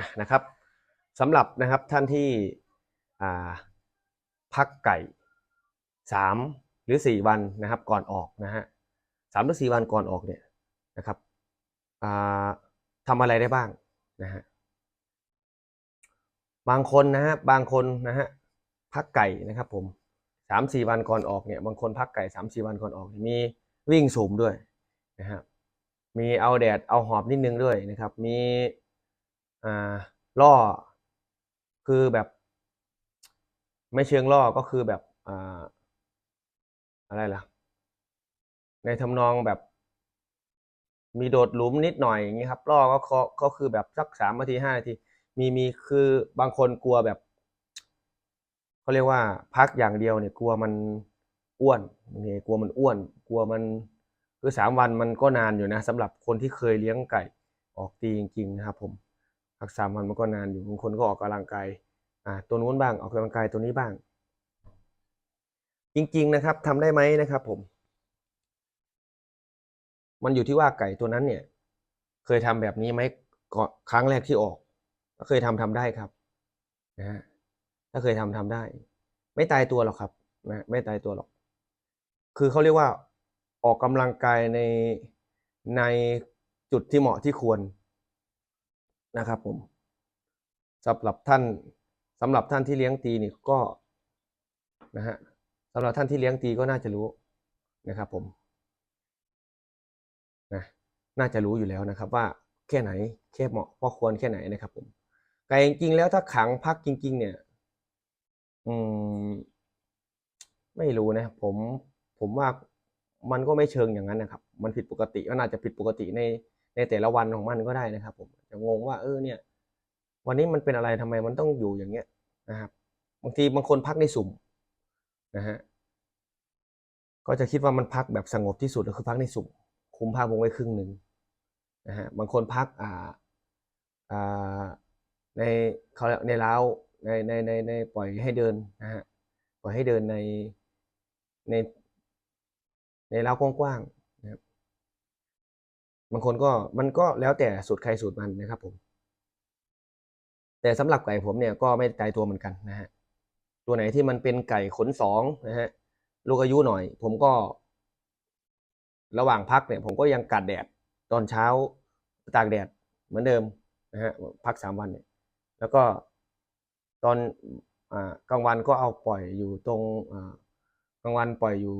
ะนะครับสำหรับนะครับท่านที่พักไก่สามหรือสี่วันนะครับก่อนออกนะฮะสามหรือสี่วันก่อนออกเนี่ยนะครับทำอะไรได้บ้างนะฮะบางคนนะฮะบางคนนะฮะพักไก่นะครับผมสามสี่วันก่อนออกเนี่ยบางคนพักไก่สามสี่วันก่อนออก มีวิ่งสูมด้วยนะครับมีเอาแดดเอาหอบนิดนึงด้วยนะครับ มี ล่อคือแบบ ไม่เชิงล่อก็คือแบบอ่าอะไรล่ะ ในทำนองแบบ มีโดดหลุมนิดหน่อยอย่างนี้ครับล่อก็ก็ก็คือแบบสักสามนาทีห้านาทีมีมีคือบางคนกลัวแบบเขาเรียกว่าพักอย่างเดียวเนี่ย กลัวมันอ้วนนี่กลัวมันอ้วน กลัวมันคือสามวันมันก็นานอยู่นะสำหรับคนที่เคยเลี้ยงไก่ออกตีจริงๆนะครับผม พักสามวันมันก็นานอยู่บางคนก็ออกกำลังกายอ่าตัวนู้นบ้างออกกำลังกายตัวนี้บ้าง จริง ๆนะครับทำได้ไหมนะครับ ผม มันอยู่ที่ว่าไก่ตัวนั้นเนี่ย เคยทำแบบนี้ไหมก่อนครั้งแรกที่ออกถ้าเคยทำทำได้ครับนะฮะถ้าเคยทำทำได้ ไม่ตายตัวหรอกครับนะไม่ตายตัวหรอก คือเขาเรียกว่าออกกำลังกายในในจุดที่เหมาะที่ควร นะครับผมสำหรับท่านสำหรับท่านที่เลี้ยงตีนี่ก็นะฮะสำหรับท่านที่เลี้ยงตีก็น่าจะรู้นะครับผมนะน่าจะรู้อยู่แล้วนะครับว่าแค่ไหนแค่เหมาะพอควรแค่ไหนนะครับผมไก่จริงๆแล้วถ้าขังพักจริง ๆ เนี่ย อืม ไม่รู้นะ ผมผมว่ามันก็ไม่เชิงอย่างนั้นนะครับ มันผิดปกติก็น่าจะผิดปกติใน ในแต่ละวันของมันก็ได้นะครับ ผมจะงงว่าเออเนี่ย วันนี้มันเป็นอะไรทำไมมันต้องอยู่อย่างเงี้ยนะครับ บางทีบางคนพักในสุ่มนะฮะก็จะคิดว่ามันพักแบบสงบที่สุดก็คือพักในสุ่มคุมผ้าวงไว้ครึ่งหนึ่งนะฮะบางคนพักอ่าอ่าในเขาในเล้าในในในในปล่อยให้เดินนะฮะปล่อยให้เดินในในในเล้ากว้าง บางคนก็มันก็แล้วแต่สูตรใครสูตรมันนะครับผม แต่สำหรับไก่ผมเนี่ยก็ไม่ตายตัวเหมือนกันนะฮะตัวไหนที่มันเป็นไก่ขนสองนะฮะลูกอายุหน่อย ผมก็ ระหว่างพักเนี่ย ผมก็ยังกัดแดดตอนเช้าตากแดดเหมือนเดิมนะฮะพักสามวันเนี่ย แล้วก็ตอนอกลางวันก็เอาปล่อยอยู่ตรงกลางวันปล่อยอยู่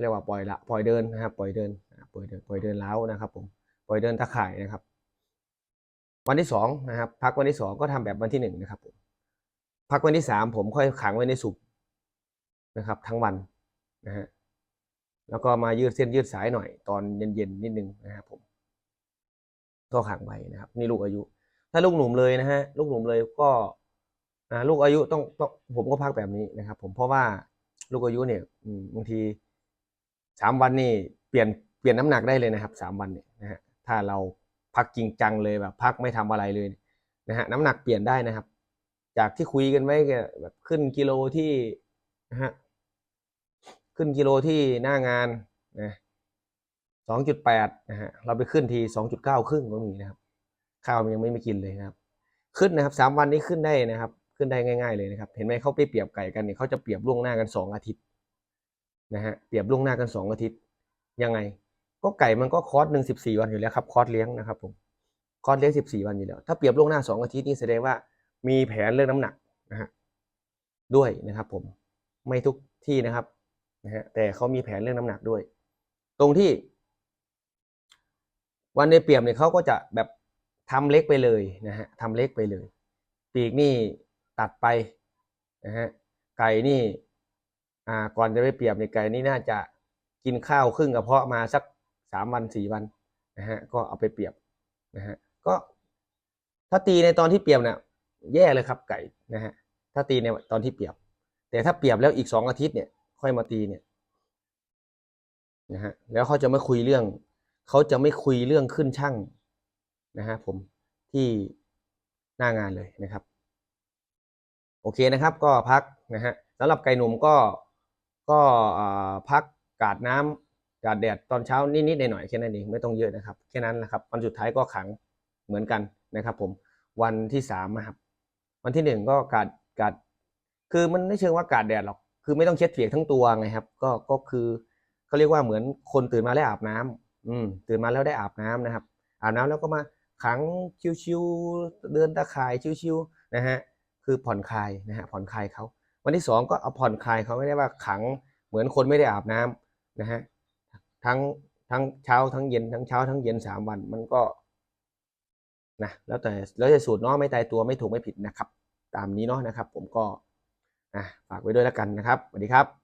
เรียกว่าปล่อยละปล่อยเดินนะครับ ปล่อยเดินปล่อยเดินปล่อยเดินเล้านะครับ ผมปล่อยเดินตะข่ายนะครับ วันที่สองนะครับ พักวันที่สองก็ทำแบบวันที่หนึ่งนะครับผมพักวันที่สามผมค่อยขังไว้ในสุกนะครับ ทั้งวันนะฮะแล้วก็มายืดเส้นยืดสายหน่อย ตอนเย็นๆนิดนึงนะครับผมก็ขังไว้นะครับนี่ลูกอายุ ถ้าลูกหนุ่มเลยนะฮะลูกหนุ่มเลยก็ลูกอายุต้องต้องผมก็พักแบบนี้นะครับ ผมเพราะว่าลูกอายุเนี่ยบางที สามวันนี่เปลี่ยนเปลี่ยนน้ำหนักได้เลยนะครับสามวันเนี่ยนะฮะถ้าเราพักจริงจังเลยแบบ พักไม่ทำอะไรเลยนะฮะน้ำหนักเปลี่ยนได้นะครับ จากที่คุยกันไว้แบบขึ้นกิโลที่นะฮะขึ้นกิโลที่หน้างานนะสองจุดแปดนะฮะเราไปขึ้นทีสองจุดเก้าครึ่งก็มีนะครับ ข้าวมันยังไม่ไม่กินเลยนะครับ ขึ้นนะครับสามวันนี้ขึ้นได้นะครับ ขึ้นได้ง่าย ๆเลยนะครับ เห็นไหมเขาไปเปรียบไก่กันเนี่ยเขาจะเปรียบล่วงหน้ากันสองอาทิตย์ นะฮะเปรียบล่วงหน้ากันสองอาทิตย์ ยังไง ก็ไก่มันก็คอร์สหนึ่งสิบสี่วันอยู่แล้วครับคอร์สเลี้ยงนะครับผมคอร์สเลี้ยงสิบสี่วันอยู่แล้ว ถ้าเปรียบล่วงหน้าสองอาทิตย์นี่แสดงว่ามีแผนเรื่องน้ำหนักนะฮะด้วยนะครับผมไม่ทุกที่นะครับนะฮะแต่เขามีแผนเรื่องน้ำหนักด้วย ตรงที่ วันในเปรียบเนี่ยเขาก็จะแบบทำเล็กไปเลยนะฮะทำเล็กไปเลย ปีกนี่ตัดไปนะฮะไก่นี่ อ่าก่อนจะไปเปรียบในไก่นี่น่าจะกินข้าวครึ่งกระเพาะมาสักสามวันสี่วันนะฮะก็เอาไปเปรียบนะฮะก็ถ้าตีในตอนที่เปรียบเนี่ยแย่เลยครับไก่นะฮะถ้าตีในตอนที่เปรียบ แต่ถ้าเปรียบแล้วอีกสองอาทิตย์เนี่ยค่อยมาตีเนี่ยนะฮะแล้วเขาจะไม่คุยเรื่อง เขาจะไม่คุยเรื่องขึ้นช่างนะฮะผมที่หน้างานเลยนะครับ โอเคนะครับ ก็พักนะฮะสำหรับไก่หนุ่มก็ ก็พักกาดน้ำกาดแดดตอนเช้านิดๆหน่อยๆแค่นั้นเองไม่ต้องเยอะนะครับแค่นั้นนะครับวันสุดท้ายก็ขังเหมือนกันนะครับผมวันที่สามนะครับวันที่หนึ่งก็กาดกาดคือมันไม่เชิงว่ากาดแดดหรอก คือไม่ต้องเช็ดเปียกทั้งตัวไงครับ ก็ก็คือเขาเรียกว่าเหมือนคนตื่นมาแล้วอาบน้ำอืมตื่นมาแล้วได้อาบน้ำนะครับ อาบน้ำแล้วก็มาขังชิวๆเดินตะข่ายชิวๆนะฮะคือผ่อนคลายนะฮะผ่อนคลายเขา วันที่สองก็เอาผ่อนคลายเขาไม่ได้ว่าขังเหมือนคนไม่ได้อาบน้ำนะฮะทั้งทั้งเช้าทั้งเย็นทั้งเช้าทั้งเย็นสามวันมันก็นะแล้วแต่แล้วแต่สูตรเนาะไม่ตายตัวไม่ถูกไม่ผิดนะครับ ตามนี้เนาะนะครับ ผมก็นะฝากไว้ด้วยแล้วกันนะครับสวัสดีครับ